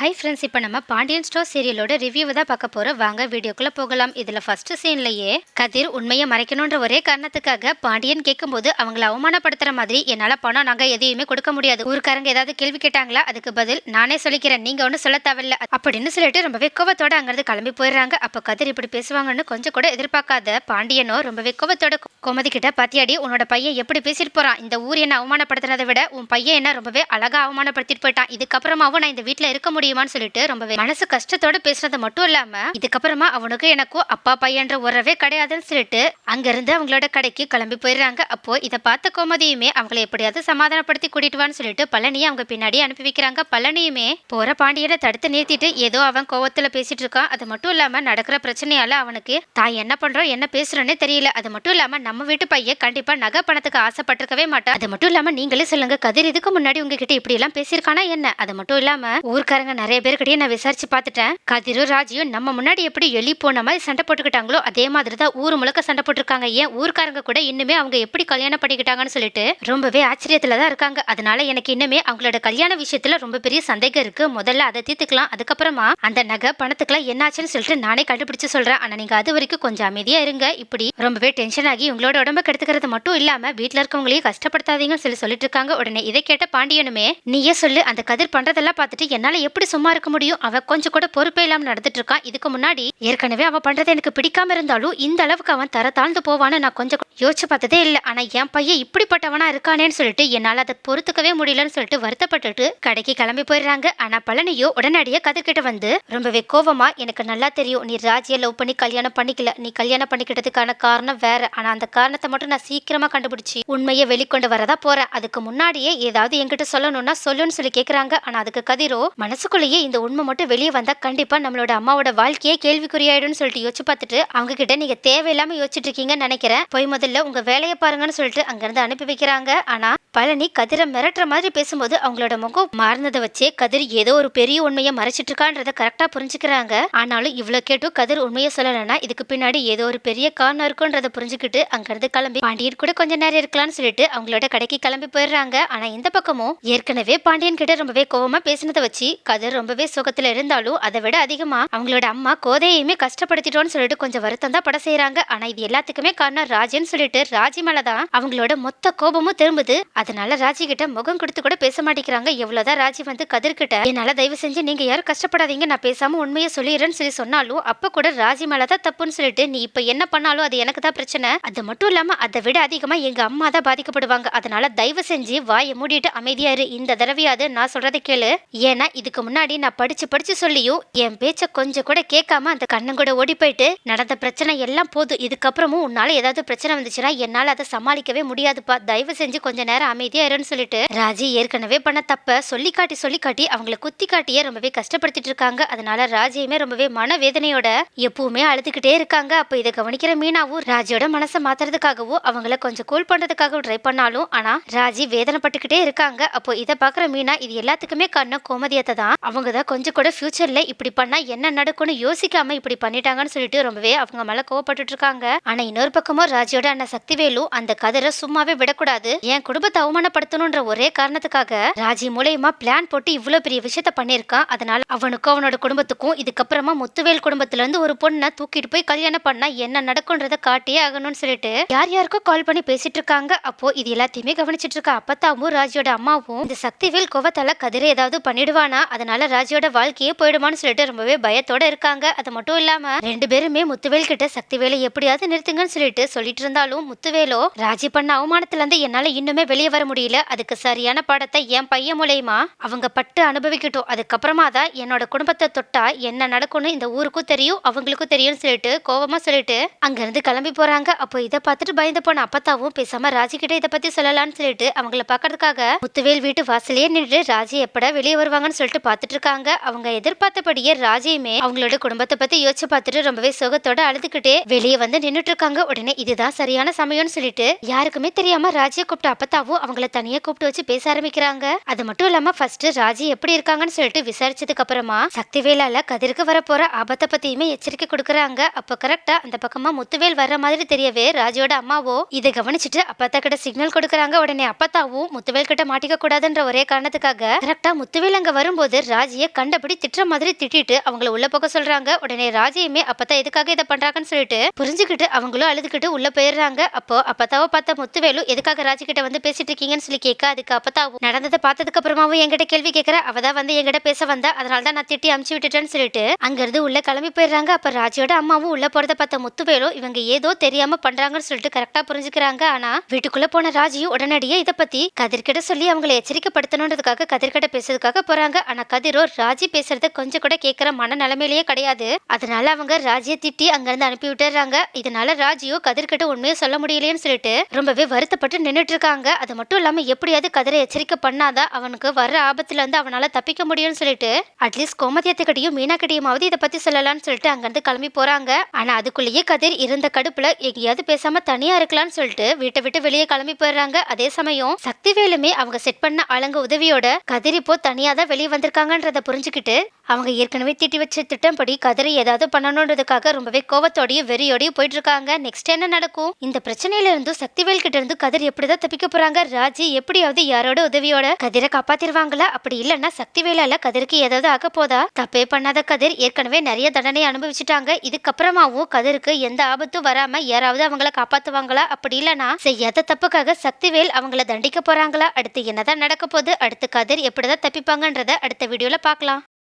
Hi friends இப்போ நம்ம Pandian store சீரியலோட review தான் பார்க்க போகிறோம் வாங்க வீடியோக்குள்ளே போகலாம். இதில் ஃபர்ஸ்ட் சீன்லையே கதிர் உண்மையை மறைக்கணுன்ற ஒரே காரணத்துக்காக பாண்டியன் கேட்கும்போது அவங்கள அவமானப்படுத்துகிற மாதிரி என்னால் பணம் நாங்கள் எதையுமே கொடுக்க முடியாது. ஊருக்காரங்க ஏதாவது கேள்வி கேட்டாங்களா? அதுக்கு பதில் நானே சொல்லிக்கிறேன். நீங்கள் ஒன்றும் சொல்ல தேவையில்ல. அப்படின்னு சொல்லிட்டு ரொம்பவே கோவத்தோட அங்கிருந்து கிளம்பி போயிடுறாங்க. அப்போ கதிர் இப்படி பேசுவாங்கன்னு கொஞ்சம் கூட எதிர்பார்க்காத பாண்டியனோ ரொம்பவே கோவத்தோட கோமதி கிட்ட பாத்தியாடி உன்னோட பையன் எப்படி பேசிட்டு போகிறான் இந்த ஊர் என்ன அவமானப்படுத்துறதை விட உன் பையன் என்ன ரொம்பவே அழகாக அவமானப்படுத்திட்டு போயிட்டான். இதுக்கப்புறமாவும் நான் இந்த வீட்டில் இருக்க முடியும் முடியுமான்னு சொல்லிட்டு ரொம்பவே மனசு கஷ்டத்தோட பேசுறது மட்டும் இல்லாம இதுக்கப்புறமா அவனுக்கு எனக்கும் அப்பா பையன்ற உறவே கிடையாதுன்னு சொல்லிட்டு அங்க இருந்து அவங்களோட கடைக்கு கிளம்பி போயிடுறாங்க. அப்போ இதை பார்த்த கோமதியுமே அவங்களை எப்படியாவது சமாதானப்படுத்தி கூட்டிட்டு வான்னு சொல்லிட்டு பழனியை அவங்க பின்னாடி அனுப்பி வைக்கிறாங்க. பழனியுமே போற பாண்டியனை தடுத்து நிறுத்திட்டு ஏதோ அவன் கோவத்துல பேசிட்டு இருக்கான். அது மட்டும் இல்லாம நடக்கிற பிரச்சனையால அவனுக்கு தான் என்ன பண்றோம் என்ன பேசுறோன்னே தெரியல. அது மட்டும் இல்லாம நம்ம வீட்டு பையன் கண்டிப்பா நகை பணத்துக்கு ஆசைப்பட்டிருக்கவே மாட்டான். அது மட்டும் இல்லாம நீங்களே சொல்லுங்க கதிர் இதுக்கு முன்னாடி உங்ககிட்ட இப்படி எல்லாம் பேசியிருக்கானா என்ன? அது மட்டும் இல்லாம ஊர்க்காரங்க நிறைய பேர்கிட்டயே நான் விசாரிச்சு பார்த்துட்டேன். கதிரும் ராஜியும் நம்ம முன்னாடி எப்படி எலி போன மாதிரி சண்டை போட்டுக்கிட்டாங்களோ அதே மாதிரி தான் ஊர் முழுக்க சண்டை போட்டிருக்காங்க. ஏன் ஊர்க்காரங்க கூட இன்னுமே அவங்க எப்படி கல்யாணம் பண்ணிக்கிட்டாங்கன்னு சொல்லிட்டு ரொம்பவே ஆச்சரியத்துல தான் இருக்காங்க. அதனால எனக்கு இன்னுமே அவங்களோட கல்யாண விஷயத்துல ரொம்ப பெரிய சந்தேகம் இருக்கு. முதல்ல அதை தீர்த்துக்கலாம். அதுக்கப்புறமா அந்த நகை பணத்துக்குலாம் என்னாச்சுன்னு சொல்லிட்டு நானே கண்டுபிடிச்சு சொல்றேன். ஆனா நீங்க அது வரைக்கும் கொஞ்சம் அமைதியா இருங்க. இப்படி ரொம்பவே டென்ஷன் ஆகி உங்களோட உடம்ப கெடுத்துக்கிறது மட்டும் இல்லாம வீட்டுல இருக்கவங்களையும் கஷ்டப்படுத்தாதீங்கன்னு சொல்லி சொல்லிட்டு இருக்காங்க. உடனே இதை கேட்ட பாண்டியனுமே நீயே சொல்லு அந்த கதிர் பண்றதெல்லாம் பார்த்துட்டு என்னால எப்படி சும்மா இருக்க முடியும்? அவ கொஞ்சம் கூட பொறுப்பே இல்லாம நடந்துட்டு இருக்கான் இதுக்கு முன்னாடி ஏற்கனவே அவ பண்றது எனக்கு பிடிக்காம இருந்தாலும் இந்த அளவுக்கு அவன் தர தாழ்ந்து போவான்னு நான் கொஞ்சம் யோசிச்சு பார்த்ததே இல்லை. ஆனா என் பையன் இப்படிப்பட்டவனா இருக்கானேன்னு சொல்லிட்டு என்னால அதை பொறுத்துக்கவே முடியலன்னு சொல்லிட்டு வருத்தப்பட்டுட்டு கடைக்கு கிளம்பி போயிடுறாங்க. ஆனா பழனியோ உடனடியே கதிர்கிட்ட வந்து ரொம்பவே கோவமா எனக்கு நல்லா தெரியும். நீ ராஜியை லவ் பண்ணி கல்யாணம் பண்ணிக்கல. நீ கல்யாணம் பண்ணிக்கிட்டதுக்கான காரணம் வேற. ஆனா அந்த காரணத்தை மட்டும் நான் சீக்கிரமா கண்டுபிடிச்சி உண்மையை வெளிக்கொண்டு வரதா போறேன். அதுக்கு முன்னாடியே ஏதாவது என்கிட்ட சொல்லணும்னா சொல்லுன்னு சொல்லி கேக்குறாங்க. ஆனா அதுக்கு கதிரோ மனசு மனசுக்குள்ளேயே இந்த உண்மை மட்டும் வெளியே வந்தால் கண்டிப்பாக நம்மளோட அம்மாவோட வாழ்க்கையே கேள்விக்குறியாயிடும்னு சொல்லிட்டு யோசிச்சு பார்த்துட்டு அவங்க கிட்ட நீங்க தேவையில்லாம யோசிச்சுட்டு இருக்கீங்கன்னு நினைக்கிறேன். போய் முதல்ல உங்க வேலையை பாருங்கன்னு சொல்லிட்டு அங்கிருந்து அனுப்பி வைக்கிறாங்க. ஆனா பழனி கதிரை மிரட்டுற மாதிரி பேசும்போது அவங்களோட முகம் மாறினதை வச்சே கதிர் ஏதோ ஒரு பெரிய உண்மையை மறைச்சிட்டு இருக்கான்றத கரெக்டா புரிஞ்சுக்கிறாங்க. ஆனாலும் இவ்வளவு கேட்டும் கதிர் உண்மையை சொல்லலைன்னா இதுக்கு பின்னாடி ஏதோ ஒரு பெரிய காரணம் இருக்குன்றத புரிஞ்சுக்கிட்டு அங்கிருந்து கிளம்பி பாண்டியன் கூட கொஞ்ச நேரம் இருக்கலாம்னு சொல்லிட்டு அவங்களோட கடைக்கு கிளம்பி போயிடுறாங்க. ஆனா இந்த பக்கமும் ஏற்கனவே பாண்டியன் கிட்ட ரொம்பவே கோவமாக பேசினதை வச்சு கதிர் ரொம்பவே சுகத்துல இருந்தாலும் அதை விட அதிகமா அவங்களோட அம்மா கோதையுமே கஷ்டப்படுத்திட்டோம்னு சொல்லிட்டு கொஞ்சம் வருத்தம் தான் பட செய்யறாங்க ஆனா இது எல்லாத்துக்குமே காரணம் ராஜின்னு சொல்லிட்டு ராஜி மேலதான் அவங்களோட மொத்த கோபமும் திரும்புது. அதனால ராஜி கிட்ட முகம் கொடுத்து கூட பேச மாட்டேங்கிறாங்க. எவ்வளவுதான் ராஜி வந்து கதிர்கிட்ட என்னால தயவு செஞ்சு நீங்க யாரும் கஷ்டப்படாதீங்க. நான் பேசாம உண்மையை சொல்லிடுறேன்னு சொல்லி சொன்னாலும் அப்ப கூட ராஜி மேலதான் தப்புன்னு சொல்லிட்டு நீ இப்ப என்ன பண்ணாலும் அது எனக்கு தான் பிரச்சனை. அது மட்டும் இல்லாம அதை விட அதிகமா எங்க அம்மா தான் பாதிக்கப்படுவாங்க. அதனால தயவு செஞ்சு வாயை மூடிட்டு அமைதியாரு இந்த தடவையாவது நான் சொல்றதை கேளு. ஏன்னா இதுக்கு முன்னாடி நான் படிச்சு படிச்சு சொல்லியும் என் பேச்ச கொஞ்சம் கூட கேட்காம அந்த கண்ணன் கூட ஓடி போயிட்டு நடந்த பிரச்சனை எல்லாம் போதும் இதுக்கப்புறமும் உன்னால ஏதாவது பிரச்சனை வந்துச்சுன்னா என்னால அதை சமாளிக்கவே முடியாதுப்பா. தயவு செஞ்சு கொஞ்ச நேரம் அமைதியா இருன்னு சொல்லிட்டு. ராஜி ஏற்கனவே பண்ண தப்ப சொல்லி காட்டி சொல்லி காட்டி அவங்கள குத்தி காட்டியே ரொம்பவே கஷ்டப்படுத்திட்டு இருக்காங்க. அதனால ராஜியுமே ரொம்பவே மனவேதனையோட எப்பவுமே அழுதுகிட்டே இருக்காங்க. அப்ப இதை கவனிக்கிற மீனாவும் ராஜியோட மனசை மாத்துறதுக்காகவும் அவங்கள கொஞ்சம் கூல் பண்றதுக்காகவும் ட்ரை பண்ணாலும் ஆனா ராஜி வேதனைப்பட்டுக்கிட்டே இருக்காங்க. அப்போ இதை பாக்குற மீனா இது எல்லாத்துக்குமே காரணம் கோமதியத்தை தான். அவங்க தான் கொஞ்சம் கூட ஃபியூச்சரில் இப்படி பண்ணால் என்ன நடக்கும்னு யோசிக்காமல் இப்படி பண்ணிட்டாங்கன்னு சொல்லிட்டு ரொம்பவே அவங்க மேலே கோவப்பட்டு இருக்காங்க. ஆனால் இன்னொரு பக்கமும் ராஜியோட அண்ணன் சக்திவேலு அந்த கதிரை சும்மாவே விடக்கூடாது. என் குடும்பத்தை அவமானப்படுத்தணுன்ற ஒரே காரணத்துக்காக ராஜி மூலயமா பிளான் போட்டு இவ்வளோ பெரிய விஷயத்த பண்ணியிருக்கான் அதனால அவனுக்கும் அவனோட குடும்பத்துக்கும் இதுக்கப்புறமா முத்துவேல் குடும்பத்துலருந்து ஒரு பொண்ணை தூக்கிட்டு போய் கல்யாணம் பண்ணால் என்ன நடக்கும்ன்றத காட்டியே ஆகணும்னு சொல்லிட்டு யார் யாருக்கோ கால் பண்ணி பேசிட்டு இருக்காங்க. அப்போ இது எல்லாத்தையுமே கவனிச்சிட்டு இருக்க. அப்பத்தாவும் ராஜியோட அம்மாவும் இந்த சக்திவேல் கோவத்தால கதிரை ஏதாவது பண்ணிடுவானா? அதனால ராஜியோட வாழ்க்கையே போயிடுமான்னு சொல்லிட்டு ரொம்பவே பயத்தோட இருக்காங்க. அது மட்டும் இல்லாம ரெண்டு பேருமே முத்துவேல் கிட்ட சக்திவேலை எப்படியாவது நிறுத்துங்கன்னு சொல்லிட்டு சொல்லிட்டு இருந்தாலும் முத்துவேலோ ராஜி பண்ண அவமானத்துல இருந்து என்னால இன்னுமே வெளியே வர முடியல. அதுக்கு சரியான பாடத்தை என் பையன் மூலயமா அவங்க பட்டு அனுபவிக்கட்டும். அதுக்கப்புறமா தான் என்னோட குடும்பத்தை தொட்டா என்ன நடக்கும்னு இந்த ஊருக்கும் தெரியும் அவங்களுக்கும் தெரியும்னு சொல்லிட்டு கோவமா சொல்லிட்டு அங்கிருந்து கிளம்பி போறாங்க. அப்போ இதை பார்த்துட்டு பயந்து போன அப்பத்தாவும் பேசாம ராஜி கிட்ட இதை பத்தி சொல்லலாம்னு சொல்லிட்டு அவங்கள பாக்குறதுக்காக முத்துவேல் வீட்டு வாசலே நின்று ராஜி எப்படா வெளியே வருவாங்கன்னு சொல்லிட்டு பார்த்துட்டு இருக்காங்க அவங்க எதிர்பார்த்தபடியே ராஜையுமே அவங்களோட குடும்பத்தை பத்தி யோசிச்சு பார்த்துட்டு ரொம்பவே சோகத்தோட அழுதுகிட்டே வெளியே வந்து நின்னுட்டு இருக்காங்க உடனே இதுதான் சரியான சமயம்னு சொல்லிட்டு யாருக்குமே தெரியாம ராஜியை கூப்பிட்டு அப்பத்தாவும் அவங்கள தனியா கூப்பிட்டு வச்சு பேச ஆரம்பிக்கிறாங்க. அது மட்டும் இல்லாம ஃபர்ஸ்ட் ராஜி எப்படி இருக்காங்கன்னு சொல்லிட்டு விசாரிச்சதுக்கு அப்புறமா சக்தி வேலால கதிருக்கு வரப்போற ஆபத்தை பத்தியுமே எச்சரிக்கை கொடுக்குறாங்க. அப்போ கரெக்டா அந்த பக்கமா முத்துவேல் வர்ற மாதிரி தெரியவே ராஜியோட அம்மாவோ இதை கவனிச்சுட்டு அப்பத்தா கிட்ட சிக்னல் கொடுக்குறாங்க. உடனே அப்பத்தாவும் முத்துவேல் கிட்ட மாட்டிக்க கூடாதுன்ற ஒரே காரணத்துக்காக கரெக்டா முத்துவேல் அங்க வரும்போது ராஜியை கண்டபடி திட்டுற மாதிரி திட்டிட்டு அவங்கள உள்ள போக சொல்றாங்க. உடனே ராஜியுமே அப்பதான் எதுக்காக இதை பண்றாங்கன்னு சொல்லிட்டு புரிஞ்சுக்கிட்டு அவங்களும் அழுதுகிட்டு உள்ள போயிடுறாங்க. அப்போ அப்பத்தாவ பார்த்த முத்துவேலு எதுக்காக ராஜி கிட்ட வந்து பேசிட்டு இருக்கீங்கன்னு சொல்லி கேட்க அதுக்கு அப்பத்தாவும் நடந்ததை பார்த்ததுக்கு அப்புறமாவும் என்கிட்ட கேள்வி கேட்கற அவ தான் வந்து என்கிட்ட பேச வந்தா அதனால தான் நான் திட்டி அமுச்சு விட்டுட்டேன்னு சொல்லிட்டு அங்கிருந்து உள்ள கிளம்பி போயிடுறாங்க. அப்ப ராஜியோட அம்மாவும் உள்ள போறத பார்த்த முத்துவேலு இவங்க ஏதோ தெரியாம பண்றாங்கன்னு சொல்லிட்டு கரெக்டா புரிஞ்சுக்கிறாங்க. ஆனா வீட்டுக்குள்ள போன ராஜியும் உடனடியே இதை பத்தி கதிர்கிட்ட சொல்லி அவங்களை எச்சரிக்கைப்படுத்தணுன்றதுக்காக கதிர்கிட்ட பேசுறதுக்காக போறாங்க. ஆனா கதிரோ ராஜி பேசுறத கொஞ்சம் கூட கேட்கற மனநிலைமையிலேயே கிடையாது. அதனால அவங்க ராஜியை திட்டி அங்கிருந்து அனுப்பி விட்டுறாங்க. இதனால ராஜியோ கதிர்கிட்ட உண்மையை சொல்ல முடியலையேன்னு சொல்லிட்டு ரொம்பவே வருத்தப்பட்டு நின்னுட்டு இருக்காங்க. அது மட்டும் இல்லாம எப்படியாவது கதிரை எச்சரிக்கை பண்ணாதான் அவனுக்கு வர ஆபத்துல இருந்து அவனால தப்பிக்க முடியும்னு சொல்லிட்டு அட்லீஸ்ட் கோமதியத்துக்கிட்டையும் மீனாக்கிட்டையுமாவது இதை பத்தி சொல்லலாம்னு சொல்லிட்டு அங்கிருந்து கிளம்பி போறாங்க. ஆனா அதுக்குள்ளேயே கதிர் இருந்த கடுப்புல எங்கேயாவது பேசாம தனியா இருக்கலாம்னு சொல்லிட்டு வீட்டை விட்டு வெளியே கிளம்பி போயிடுறாங்க. அதே சமயம் சக்திவேலுமே அவங்க செட் பண்ண ஆளுங்க உதவியோட கதிர் இப்போ தனியா தான் வெளியே வந்திருக்காங்கன்றத புரிஞ்சுக்கிட்டு அவங்க ஏற்கனவே தீட்டி வச்ச திட்டம்படி கதிரை ஏதாவது பண்ணணுன்றதுக்காக ரொம்பவே கோவத்தோடையும் வெறியோடயும் போயிட்டு இருக்காங்க நெக்ஸ்ட் என்ன நடக்கும்? இந்த பிரச்சனையில இருந்தும் சக்திவேல் கிட்ட இருந்து கதிர் எப்படிதான் தப்பிக்க போறாங்க? ராஜி எப்படியாவது யாரோட உதவியோட கதிரை காப்பாத்திருவாங்களா? அப்படி இல்லைன்னா சக்திவேலால கதிருக்கு ஏதாவது ஆக போதா? தப்பே பண்ணாத கதிர் ஏற்கனவே நிறைய தண்டனை அனுபவிச்சுட்டாங்க. இதுக்கப்புறமாவும் கதிருக்கு எந்த ஆபத்தும் வராம யாராவது அவங்கள காப்பாத்துவாங்களா? அப்படி இல்லைன்னா செய்யாத தப்புக்காக சக்திவேல் அவங்கள தண்டிக்க போறாங்களா? அடுத்து என்னதான் நடக்க போகுது? அடுத்து கதிர் எப்படிதான் தப்பிப்பாங்கன்றத அடுத்த வீடியோல பார்க்கலாம்.